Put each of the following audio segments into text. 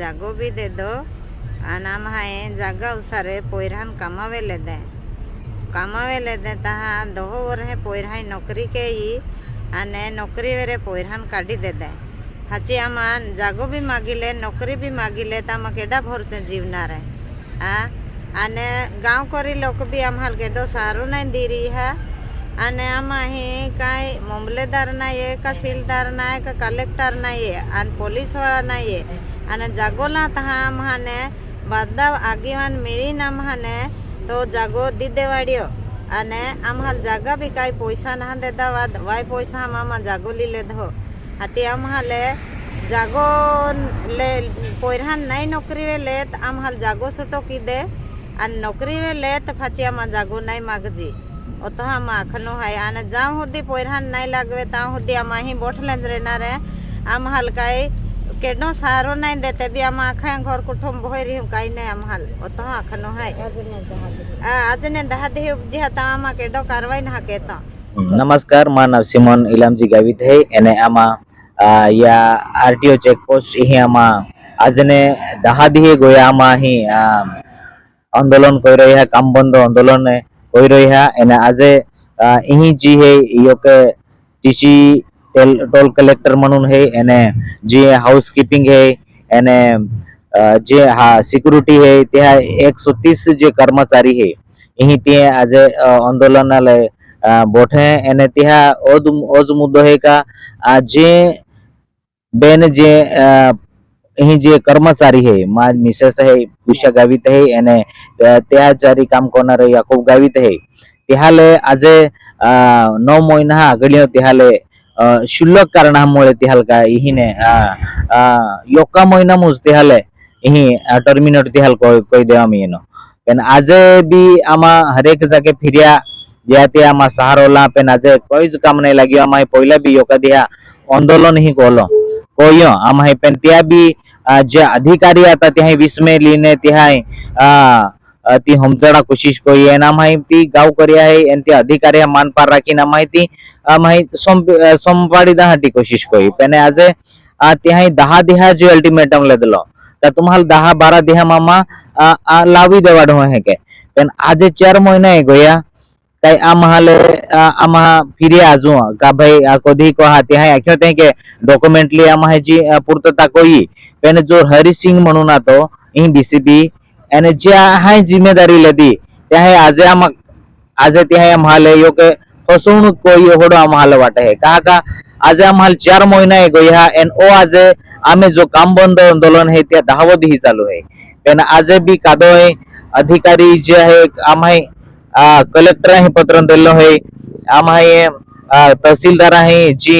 जागो भी दे दो। आणि आम्हा जागा उसारे पोयरान कमावे दे। कमावे लेदे तहा दोहो वर हे पोयराई नोकरी के ही आने नौकरी वेरे पोयरान काढी देदे हाची आम्हा जागो भी मागिले नौकरी भी मागिले तर आम्हा केडा भरसे जीवणार आहे आने गाँव करी लोक बी आम्हाला केडो सारू नाही दिरी हा। आणि आम हे काय मामलेदार नाही आहे का सीलदार नाही का कलेक्टर नाही आहे आन पोलीसवाला नाही आहे आणि आणि जागोला तहा महाने बादाव आगिवान मिळी ना महाने तो जागो दिदेवाडियो आणि आम्हा जागा बी काही पैसा ना देता वाद वाय पैसा हम आम्हा जागोलीले धो हाती आम्हाले जागो ले पोहान नाही नोकरीवे लेत आम्हा जागो सुटो की दे आणि नोकरीवे लेत फाची आम्हा जागो नाही मागजी ओतो हम आखनो हाय आणि जाऊ होती पोहान नाही लागवे ताऊ होती आम्हाही बोठले रेणार आहे आम्हाला काही केडो सारो नहीं देते भी हम आखा घर कुठम बोहे रही कहीं नहीं हम हाल ओतो आखनो है आज ने दहा दे उपजी हता हम केडो कार्रवाई ना केता नमस्कार मानव सिमोन इलामजी गावित है एने आमा या आरटीओ चेक पोस्ट ही आमा આજને દહાદીએ ગોયામાં અહીં આંદોલન કરી રહ્યા કામ બંધ આંદોલન કરી રહ્યા અને આજે અહીં જી હે યોકે ટીસી ટેલ टोल कलेक्टर म्हणून हे એને जे हाऊसकीपिंग हे એને जे हा सिक्युरिटी હે ત્યાં એકસો सो तीस जे कर्मचारी અહીં તે ते આંદોલનાલય બોઠे એને ત્યાં ઓજ ઓજ ओज ओज કા हे का जे बेन जे कर्मचारी हे माझ मिसेस हे उषा गावित हे आणि त्या चारी काम करणारे याकूब गावित आहे त्याले आज नऊ महिना आघडी त्याले शुल्लक कारणामुळे ती हलका हिने योका महिना मोजते हले হি টার্মিনেট দিহাল কই দেওয়া আমি এনো পেন আজে বি আমা হরেক জাগে ফিরিয়া যাতে আমা সাহারলা পেন আজে কই কাম নাই লাগিও আমাই পয়লা বি ইয়োকা দিয়া আন্দোলন হি কলো কইও আমাই পেন তিয়া বি যে अधिकारी आता तिहाई विस्मे लीने तिहाई તી સમજાડા કોશિશ કરી એના માહિતી ગાવ કર્યા હે એનથી અધિકારી માનપાર રાખીને માહિતી માહિતી સંપાડી હાટી कोशिश કરી પેને આજે ત્યાં દહા દેહા જે અલ્ટિમેટમ લેદલો તો तुम्हाला दहा बारा देहा मामा लावी देवाडो હે કે पण આજે ચાર મહિના એ ગયા তাই আমাহালে আমাহা ফিরে আজু কা ভাই কধি কহা ते हाय आख्यो ते के डॉक्युमेंटली आमाहे जी पूर्तता कोई पेन जो हरी सिंग म्हणून आतो ही बीसीबी અને જ્યાં હાય જિમ્મેદારી લીધી ત્યાં આજે આમાં આજે ત્યાં એમ હાલે યો કે ફસવણુક કોઈ હોડો આમ હાલ વાટે હે કા કા આજે આમ હાલ ચાર મહિના ગઈ હા એન ઓ આજે આમે જો કામ બંધ આંદોलन है ત્યાં દાહોદ ही ચાલू है તેના આજે બી કાદો હે અધિકારી જે હે આમ હે કલેક્ટર હે પત્ર દેલો હે આમ હે તહસીલદાર હે જે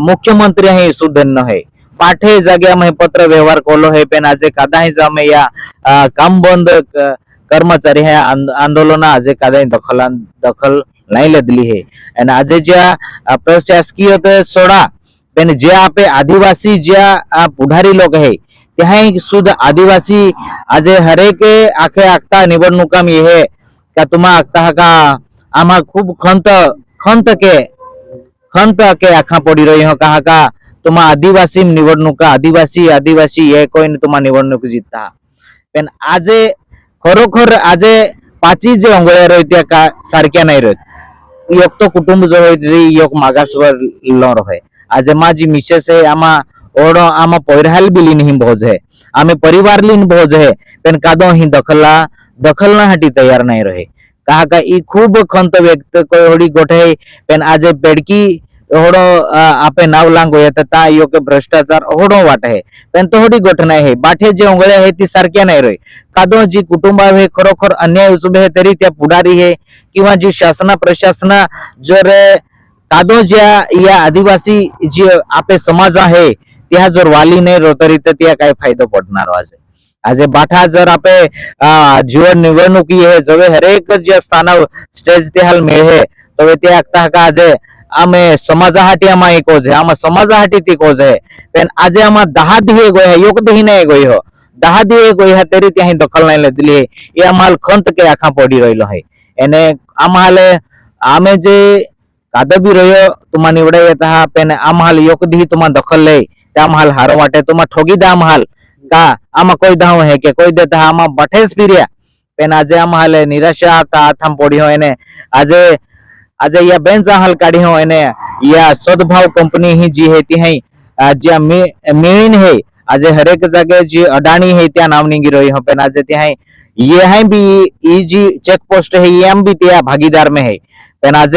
મુખ્યમંત્રી હે સુધન હે પાઠે જગ્યામાં પત્ર વ્યવહાર ખોલો હે પેન આજે કાદાહી જામે યા કામ બંધ કર્મચારી हे आंदोलन आज कादा दखल दखल ले दिली है। आणि आज ज्या प्रशासकीय सोडा पण जे आपे आदिवासी ज्या पुढारी लोक हे त्याही सुद्धा आदिवासी आज हरेक आखे आखता निवडणुका मी हे का तुम्हा आखता हा का? आम्हा खूप खंत खंत के खंत के आखा पडी रही हो का हा का? तुम्हा आदिवासी निवडणुका आदिवासी आदिवासी हे कळून तुम्हा निवडणूक जिता पण आज खरोखर आज पाची जे अंगोळ्या रोहित त्या सारख्या नाही रोहित एक तो कुटुंब जो रोहित एक मागासवर न रोहे आज माझी मिसेस आहे आम्हा और आम पैरहाल भी लीन ही भोज है आम परिवार लीन भोज है पेन कादो ही दखला दखलना हाटी तैयार नहीं रहे कहा का ई खूब खंत व्यक्त कोड़ी गोठे पेन आज बेड़की होडो आपे नाव નાવ લાંગો ता योग्य भ्रष्टाचार होडो वाट आहे. पण तो होडी घटना आहे बाठे जे ओंगळे आहे ती सारख्या नाही रोय. कादो जी कुटुंब आहे खरोखर अन्याय उचबे आहे तरी त्या पुढारी आहे. किंवा जी शासना प्रशासना जर कादो ज्या या आदिवासी जी आपे समाज आहे त्या जर वाली नाही रो तरी तर त्या काय फायदो पडणार आज? आज बाठा जर आपे जीवन निवडणुकी નિવડણુકી जवळ हरेक जे स्थानावर स्टेज સ્ટેજ તે હાલ મેળે તો તે का आज આજે આમે ಸಮಾಜಹಾಟಿ ಅಮ್ಮ ಏಕೋಜೆ ಆಮ ಸಮಾಜಹಾಟಿ ತಿಕೋಜೆ ಪೆನ್ ಆಜೆ ಅಮ್ಮ ದಹಾದಿವೆ ಗೋಯ ಯೋಗದಹಿನೆ ಗೋಯ દહાદીએ કોઈ હા તે રીતે અહીં દખલ નહીં લીધેલી એ આ માલ ખંત કે આખા પડી રહેલો હે. એને આ માલે, આમે જે કાદબી રહ્યો, તુમા નીવડે તહા પેને આ માલ યોકદી તુમા દખલ લે આ માલ હારો માટે તુમા ઠોગી દા માલ. કા, આમાં કોઈ દાવ હે કે કોઈ દેતા આમાં બઠેસ પીર્યા. પેન આજે આ માલે નિરાશા કા આથમ પડી હોય એને. આજે आज या बेंच हाल काढ़ी हो एने या सद्भाव कंपनी ही जी है ती है। ज्या मेन है। आज हरेक जगह जी अडाणी है त्या नाम निंगी रही हो पेन आज ते है। ये है भी ये जी चेक पोस्ट है ये हम भी त्या भागीदार में है। पेन आज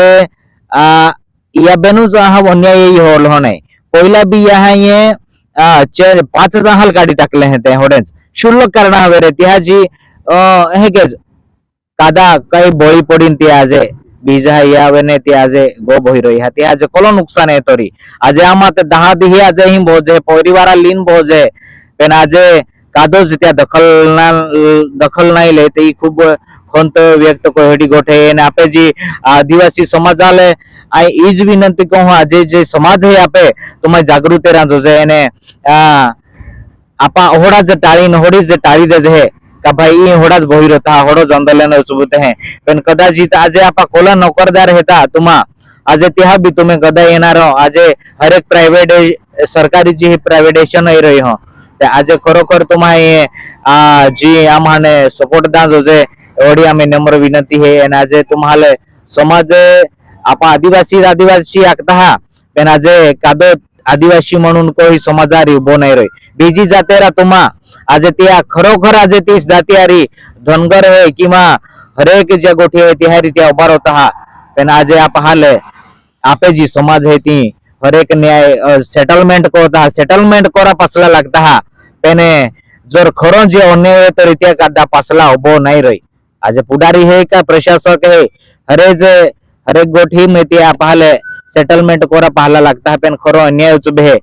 आ या बेनु जहा अन्याय ही होल होने पहिला बी या है ये आ, चार पाच हजार काढी टाकले है ते होडेच शुल्लक करणं हवे रे त्या जी अ, हे कादा काही बळी पडीन ते आजे બીજા યાવને આજે ગો હોઈ રહી. હતી આજે કોલો નુકસાન હેતરી આજે આમાતે દાહા દિહી આજે હિમ ભોજે પરિવારા લીન ભોજે પેન આજે કાદો જ ત્યાં દખલ ના દખલ નહીં લે તે ખૂબ ખંત વ્યક્ત કોહેડી ગોઠે. અને આપે જે આદિવાસી સમાજ આલે આ એ જ વિનંતી કહું આજે જે સમાજ હે આપે, તો મેં જાગૃતિ રાંધો છે. એને આપા ઓહડા જે ટાળીને હોડી જે ટાળી દે છે. કે ભાઈ ಹೊಡದ್ ಬೋಯಿರತ ಹೊಡೋ ಜಂದಲೆನ ಚುಬುತೆ ಪೆನ್ ಕದಾಜಿತ್ ಆಜೆ ಆಪ ಕೋಲ ನೌಕರದಾರ್ ಹೇತಾ ತುಮಾ આજે ત્યાં બી તમે કદાચ એના રહો. આજે હરેક પ્રાઇવેટ સરકારી જે પ્રાઇવેટેશન એ રહી હો. આજે ખરોખર તમારે આ, જે આમાને સપોર્ટ દાન જોજે એવડી અમે નમ્ર વિનંતી હે. અને આજે તમારે સમાજ આપા આદિવાસી આદિવાસી આગતા હા. પણ આજે કાદો આદિવાસી म्हणून કોઈ સમાજારી ઉભો નહીં રહી બીજી જાતેરા तुम्हा આજે त्या खरोखर આજે तीस जातीयारी धनगर है किंवा हरेक ज्या गोठी आहे त्या रीत्या उभा होता हा पण આજે आप हाल आपे जी समाज है ती हरेक न्याय सेटलमेंट करता सेटलमेंट करा पासला लागता हा पण जर खरो जे अन्याय आहे तर त्या कादा पासला उभो नाही रही આજે पुढारी है का प्रशासक है हरेक हरेक गोठी में ते पाहले सेटलमेंट कोरा पाहायला लागता पण खरो अन्याय उचबे है।